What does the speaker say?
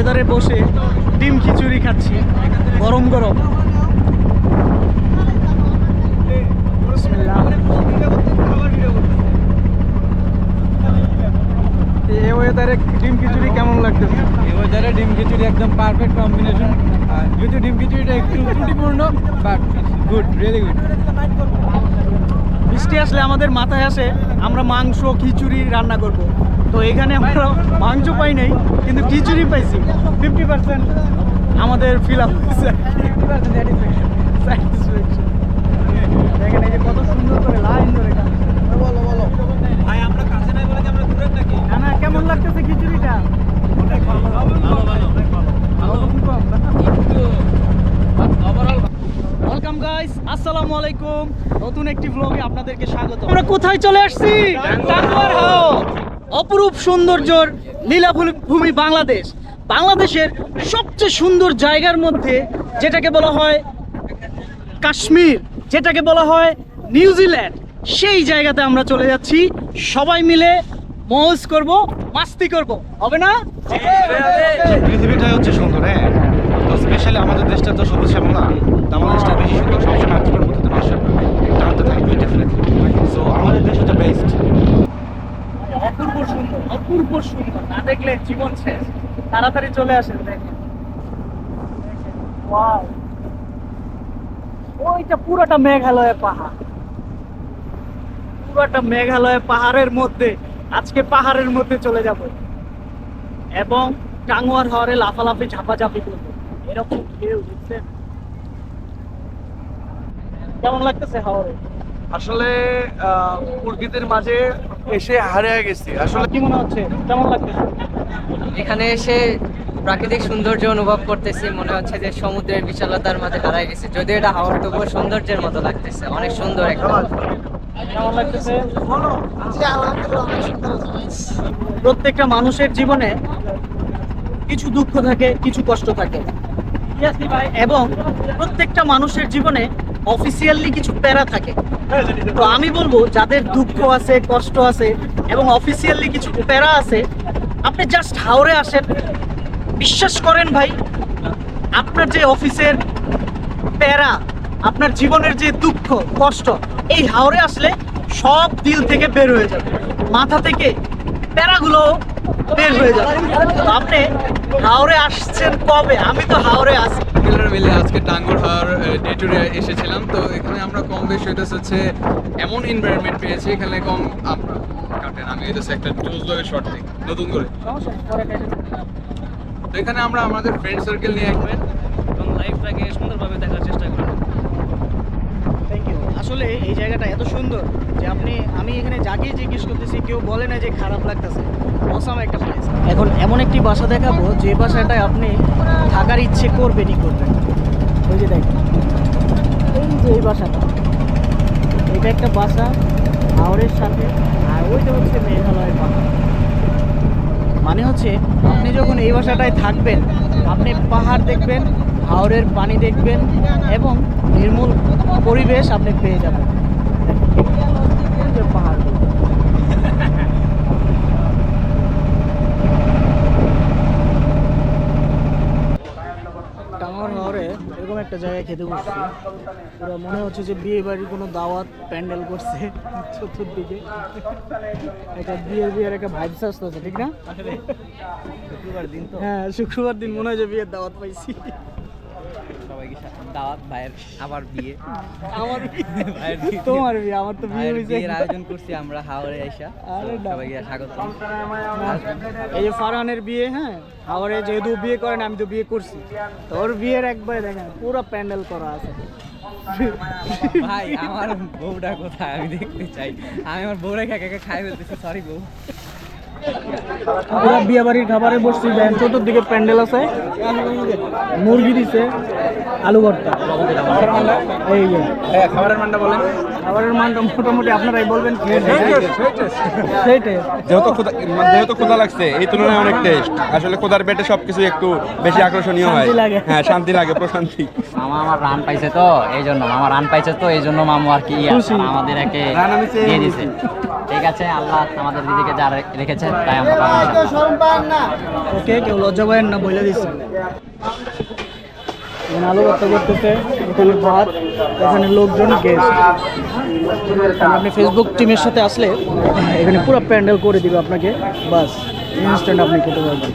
ওয়েদারে বসে ডিম খিচুড়ি খাচ্ছি। গরম গরম। ডিম খিচুড়ি কেমন ডিম খিচুড়ি একদম পারফেক্ট কম্বিনেশন যদিও ডিম খিচুড়িটা একটু ত্রুটিপূর্ণ বাট গুড রিয়েলি গুড বৃষ্টি আসলে আমাদের মাথায় আসে, আমরা মাংস, খিচুড়ি রান্না করব। তো এখানে আমরা মাংস পাই নাই, কিন্তু খিচুড়ি পাইছি। ফিফটি পার্সেন্ট আমাদের ফিল আপ যে কত সুন্দর করে লাইন ধরে বলো ভাই আমরা কাছে নাই বলে কি আমরা দূরে নাকি না না কেমন লাগতেছে খিচুড়িটা ওয়েলকাম গাইস আসসালামু আলাইকুম। নতুন একটি ব্লগে আপনাদেরকে স্বাগত। আমরা কোথায় চলে আসছি? টাঙ্গুয়ার হাও অপরূপ সৌন্দর্যর লীলাভূমি ভূমি বাংলাদেশ। বাংলাদেশের সবচেয়ে সুন্দর জায়গার মধ্যে যেটাকে বলা হয় কাশ্মীর যেটাকে বলা হয় নিউজিল্যান্ড সেই জায়গাতে আমরা চলে যাচ্ছি। সবাই মিলে মৌজ করব মাস্তি করব। হবে না? পৃথিবীটাই হচ্ছে সুন্দর হ্যাঁ। তো স্পেশালি আমাদের দেশটা তো সবুজ শ্যামলা তো আমাদের দেশটা বেশি সুন্দর সবসময় আর্থিকের মধ্যে তো মানুষের টানতে থাকবে ডেফিনেটলি সো আমাদের দেশ হচ্ছে বেস্ট অপূর্ব সুন্দর অপূর্ব সুন্দর না দেখলে জীবন শেষ। তাড়াতাড়ি চলে আসেন দেখেন! ওইটা পুরোটা মেঘালয় পাহাড়। পুরোটা মেঘালয় পাহাড়ের মধ্যে আজকে পাহাড়ের মধ্যে চলে যাব। এবং টাঙ্গুয়ার হাওয়ারে লাফালাফি ঝাপাঝাপি করব। এরকম ঢেউ কেমন লাগতেছে হাওয়ারে? আসলে আহ, প্রকৃতির মাঝে এসে হারিয়ে গেছি। আসলে কি মনে হচ্ছে? কেমন লাগতেছে? এখানে এসে প্রাকৃতিক সৌন্দর্য অনুভব করতেছি মনে হচ্ছে যে সমুদ্রের বিশালতার মাঝে হারাই গেছে। যদিও এটা হাওয়ার তবুও সৌন্দর্যের মতো লাগতেছে অনেক সুন্দর একটা প্রত্যেকটা মানুষের জীবনে কিছু দুঃখ থাকে কিছু কষ্ট থাকে। এবং প্রত্যেকটা মানুষের জীবনে অফিসিয়ালি কিছু প্যারা থাকে। তো আমি বলব যাদের দুঃখ আছে কষ্ট আছে এবং অফিসিয়ালি কিছু প্যারা আছে আপনি জাস্ট হাওড়ে আসেন। বিশ্বাস করেন ভাই, আপনার যে অফিসের প্যারা, আপনার জীবনের যে দুঃখ, কষ্ট, এই হাওড়ে আসলে সব দিল থেকে বের হয়ে যাবে। মাথা থেকে প্যারাগুলো বের হয়ে যাবে। আপনি হাওড়ে আসছেন কবে? আমি তো হাওড়ে আসি। মিলার মিলে আজকে টাঙ্গুর হাওয়ার ডে টু ডে এসেছিলাম। তো এখানে আমরা কম বেশি হইতেছে হচ্ছে এমন এনভায়রনমেন্ট পেয়েছি এখানে কম আমরা কাটেন আমি হইতেছে একটা জোস লগে শর্ট দিই নতুন করে। তো এখানে আমরা আমাদের ফ্রেন্ড সার্কেল নিয়ে একবার এবং লাইফটাকে সুন্দরভাবে দেখার চেষ্টা করি আসলে এই জায়গাটা এত সুন্দর যে আপনি, আমি এখানে যাকে জিজ্ঞেস করতেছি, কেউ বলে না যে খারাপ লাগতেছে। অসাম একটা প্লেস এখন এমন একটি বাসা দেখাবো, যে বাসাটায় আপনি থাকার ইচ্ছে করবেনই করবেন। ওই যে দেখেন এই যে এই বাসাটা, এটা একটা বাসা হাওড়ের সাথে, আর ওইটা হচ্ছে মেঘালয় পাহাড়। মানে হচ্ছে, আপনি যখন এই বাসাটায় থাকবেন, আপনি পাহাড় দেখবেন হাওড়ের পানি দেখবেন এবং নির্মূল পরিবেশ আপনি পেয়ে যাবেন। পাহাড় টাঙ্গর হাওড়ে এরকম একটা জায়গায় খেতে বসছি। পুরো মনে হচ্ছে যে বিয়ে বাড়ির কোনো দাওয়াত প্যান্ডেল করছে চতুর্দিকে। একটা বিয়ের বিয়ের একটা ভাইবস আসতেছে ঠিক না? শুক্রবার দিন তো। হ্যাঁ শুক্রবার দিন মনে হয় যে বিয়ের দাওয়াত পাইছি। সবাইকে দাওয়াত ভাইয়ের আবার বিয়ে। আমার ভাইয়ের। তোমার বিয়ে আমার তো বিয়ে হয়েছে বিয়ের আয়োজন করছি আমরা হাওড়ে আইসা। সবাইকে স্বাগত। এই যে ফারহানের বিয়ে হ্যাঁ? আমারে যেহেতু বিয়ে করেন আমি তো বিয়ে করছি। তো ওর বিয়ের একবারে দেখেন পুরো প্যান্ডেল করা আছে। ভাই আমার বউটা কোথায়? আমি দেখতে চাই। আমি আমার বউরা একা একা খাই ফেলতেছি সরি বউ। পুরো বিয়ে বাড়ির খাবারে বসছি। দেখেন চতুর্দিকে প্যান্ডেল আছে। মুরগি দিছে আলু ভর্তা। এই যে। খাবারের মানটা বলেন খাবারের মানটা মোটামুটি আপনারাই বলবেন সেইটাই। যেহেতু মানে যেহেতু ক্ষুধা লাগছে এই তুলনায় অনেক টেস্ট আসলে পেটে সবকিছু একটু বেশি আকর্ষণীয় হয়। হ্যাঁ শান্তি লাগে প্রশান্তি। মামা আমার রান পাইছে তো এই জন্য। মামা রান পাইছে তো এই জন্য মামু আর কি। আমাদের একে দিয়ে দিছে। ঠিক আছে আল্লাহ আমাদের দিদিকে যা রেখেছে। ওকে, কেউ লজ্জা পাবেন না বলে দিচ্ছে। এখানে আলু করতেছে, এখানে ভাত, এখানে লোকজন গেস্ট আপনি ফেসবুক টিমের সাথে আসলে এখানে পুরো প্যান্ডেল করে দিবে আপনাকে, বাস ইনস্ট্যান্ট আপনি খেতে পারবেন।